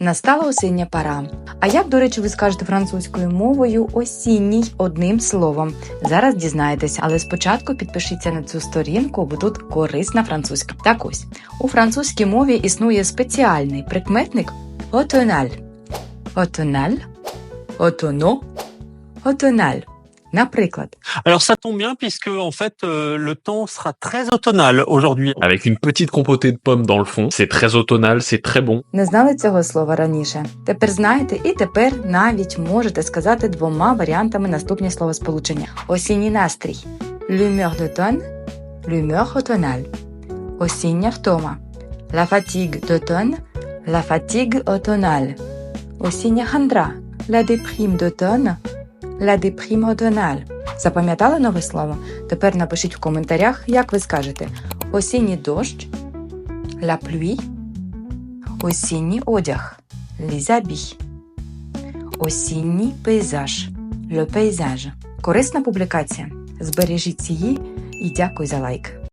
Настала осіння пора. А як, до речі, ви скажете французькою мовою осінній одним словом? Зараз дізнаєтеся, але спочатку підпишіться на цю сторінку, бо тут корисна французька. Так ось у французькій мові існує спеціальний прикметник отональ. Отональ, отоно, отональ. Наприклад, Alors ça tombe bien puisque en fait euh, le temps sera très automnal aujourd'hui. Avec une petite compotée de pommes dans le fond. C'est très automnal, c'est très bon. Не знали цього слова раніше. Тепер знаєте, і тепер навіть можете сказати двома варіантами наступні словосполучення: осінній настрій l'humeur d'automne, l'humeur automnale. Осіння втома la fatigue d'automne, la fatigue automnale. Осіння хандра la déprime d'automne, la automnale. Запам'ятали нове слово? Тепер напишіть в коментарях, як ви скажете: осінній дощ, la pluie, Осінній одяг habits. Осінній пейзаж le paysage. Корисна публікація. Збережіть її і дякую за лайк.